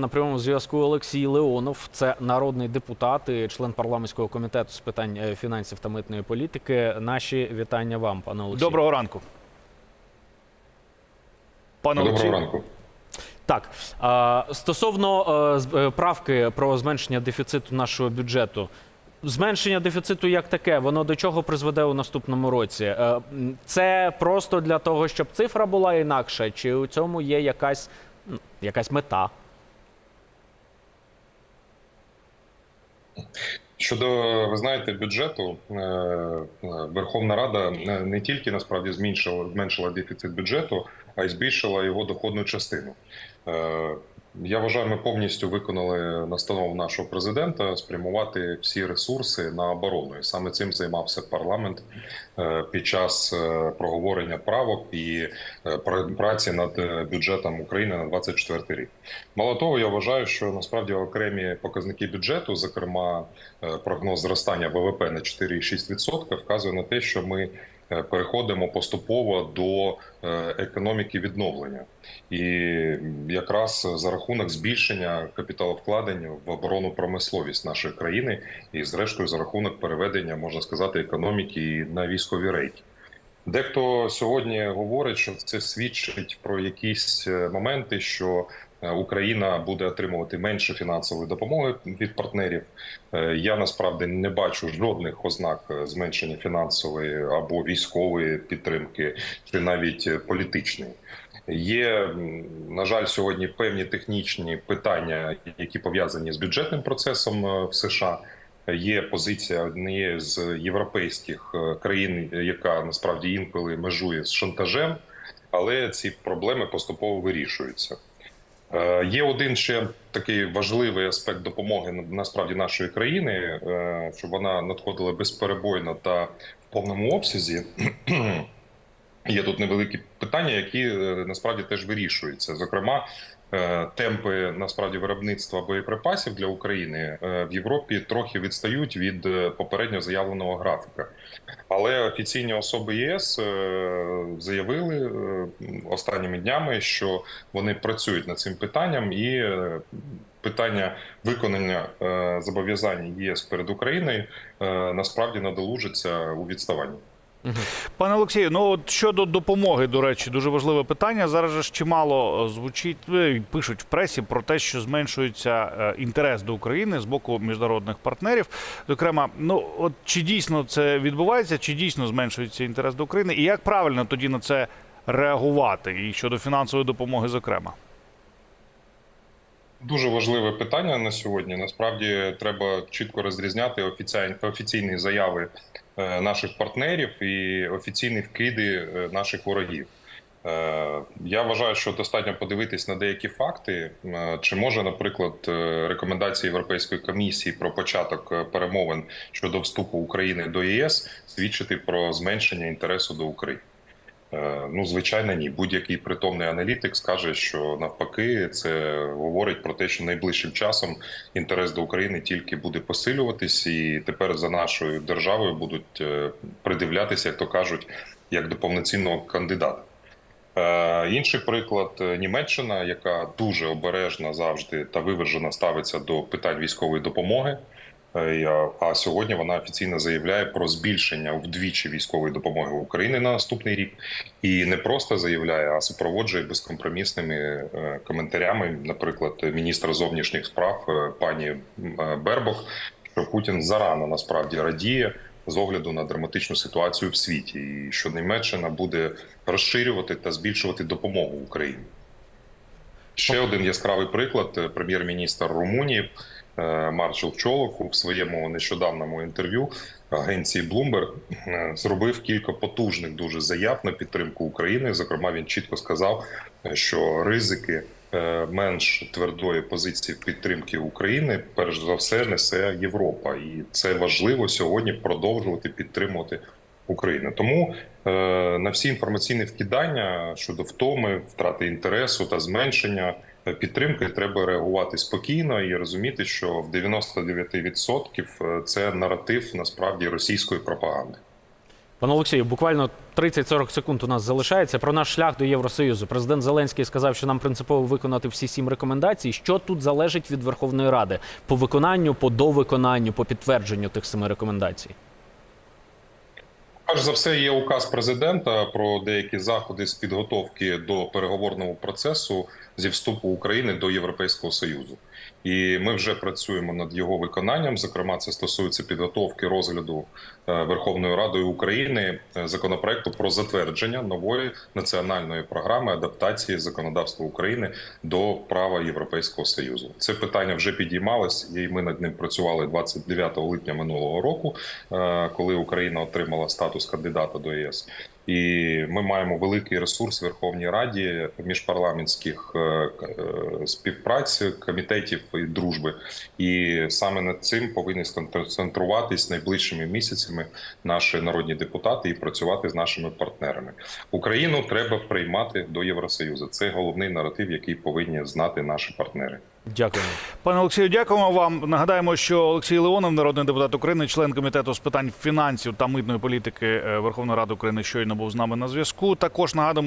На прямому зв'язку Олексій Леонов, це народний депутат і член парламентського комітету з питань е, фінансів та митної політики. Наші вітання вам, пане Олексію. Доброго ранку. Пане Доброго Олексію, ранку. Так стосовно е, е, правки про зменшення дефіциту нашого бюджету. Зменшення дефіциту як таке, воно до чого призведе у наступному році? Це просто для того, щоб цифра була інакша, чи у цьому є якась, якась мета? Щодо ви знаєте бюджету, е, е, Верховна Рада не- не тільки насправді зменшила зменшила дефіцит бюджету, а й збільшила його доходну частину. Я вважаю, ми повністю виконали настанову нашого президента спрямувати всі ресурси на оборону. І саме цим займався парламент е, під час е, проговорення правок і е, праці над бюджетом України на 24 рік. Мало того, я вважаю, що насправді окремі показники бюджету, зокрема прогноз зростання ВВП на 4,6%, вказує на те, що ми переходимо поступово до е, економіки відновлення, і якраз за рахунок збільшення капіталовкладень в оборонну промисловість нашої країни, і зрештою за рахунок переведення, можна сказати, економіки на військові рейки. Дехто сьогодні говорить, що це свідчить про якісь е, моменти, що е, Україна буде отримувати менше фінансової допомоги від партнерів. Е, Я насправді не бачу жодних ознак е, зменшення фінансової або військової підтримки, чи навіть е, політичної. Є на жаль, сьогодні певні технічні питання, які пов'язані з бюджетним процесом е, в США. Є позиція однієї з європейських е, країн, яка насправді інколи межує з шантажем, але ці проблеми поступово вирішуються. Е, Є один ще такий важливий аспект допомоги на- насправді нашої країни, е, щоб вона надходила безперебойно та в повному обсязі. Є тут невеликі питання, які е, насправді теж вирішуються. Зокрема, темпи насправді виробництва боєприпасів для України е, в Європі трохи відстають від е, попередньо заявленого графіка. Але офіційні особи ЄС е, заявили е, останніми днями, що вони працюють над цим питанням, і е, питання виконання е, зобов'язань ЄС перед Україною е, насправді надолужиться у відставанні. Пане Олексію, ну от щодо допомоги, до речі, дуже важливе питання. Зараз ж чимало е, звучить, е, пишуть в пресі про те, що зменшується е, інтерес до України з боку міжнародних партнерів. Зокрема, ну от чи дійсно це відбувається, чи дійсно зменшується інтерес до України, і як правильно тоді на це реагувати, і щодо фінансової допомоги, зокрема. Дуже важливе питання на сьогодні. Насправді треба чітко розрізняти офіційні, заяви е, наших партнерів і офіційні вкиди е, наших ворогів. Е, Я вважаю, що достатньо подивитись на деякі факти. Чи може, наприклад, рекомендації Європейської комісії про початок перемовин щодо вступу України до ЄС свідчити про зменшення інтересу до України? Е, Ну, звичайно, ні. Будь-який притомний аналітик скаже, що навпаки, це говорить про те, що найближчим часом інтерес до України тільки буде посилюватись, і тепер за нашою державою будуть е, придивлятися, як то кажуть, як до повноцінного кандидата. Е, Інший приклад Німеччина, яка дуже обережно завжди та вивержено ставиться до питань військової допомоги. Е, а- сьогодні вона офіційно заявляє про збільшення вдвічі військової допомоги України на наступний рік, і не просто заявляє, а супроводжує безкомпромісними е, коментарями. Наприклад, міністр зовнішніх справ е, пані е, що Путін зарано насправді радіє з огляду на драматичну ситуацію в світі, і що Німеччина буде розширювати та збільшувати допомогу Україні. Ще один яскравий приклад: прем'єр-міністр Румунії Маршал Чолок у своєму нещодавному інтерв'ю агенції Bloomberg е, зробив кілька потужних дуже заяв на підтримку України. Зокрема, він чітко сказав, е, що ризики е, менш твердої позиції підтримки України, перш за все, несе Європа, і це важливо сьогодні продовжувати підтримувати України. Тому е, на всі інформаційні вкидання щодо втоми, втрати інтересу та зменшення е, підтримки треба реагувати спокійно і розуміти, що в 99% це наратив насправді російської пропаганди. Пане Олексію, буквально 30-40 секунд у нас залишається про наш шлях до Євросоюзу. Президент Зеленський сказав, що нам принципово виконати всі сім рекомендацій. Що тут залежить від Верховної Ради по виконанню, по довиконанню, по підтвердженню тих семи рекомендацій? Перш за все, є указ президента про деякі заходи з підготовки до переговорного процесу зі вступу України до Європейського союзу, і ми вже працюємо над його виконанням. Зокрема, це стосується підготовки розгляду е, Верховною Радою України е, законопроекту про затвердження нової національної програми адаптації законодавства України до права Європейського союзу. Це питання вже підіймалось, і ми над ним працювали 29 липня минулого року, е, коли Україна отримала статус кандидата до ЄС. І ми маємо великий ресурс в Верховній Раді міжпарламентських е, е, співпраць, комітетів і дружби. І саме над цим повинні сконцентруватись найближчими місяцями наші народні депутати і працювати з нашими партнерами. Україну треба приймати до Євросоюзу. Це головний наратив, який повинні знати наші партнери. Дякуємо. Пане Олексію, дякуємо вам. Нагадаємо, що Олексій Леонов, народний депутат України, член комітету з питань фінансів та митної політики е, Верховної Ради України, щойно був з нами на зв'язку. Також нагадуємо.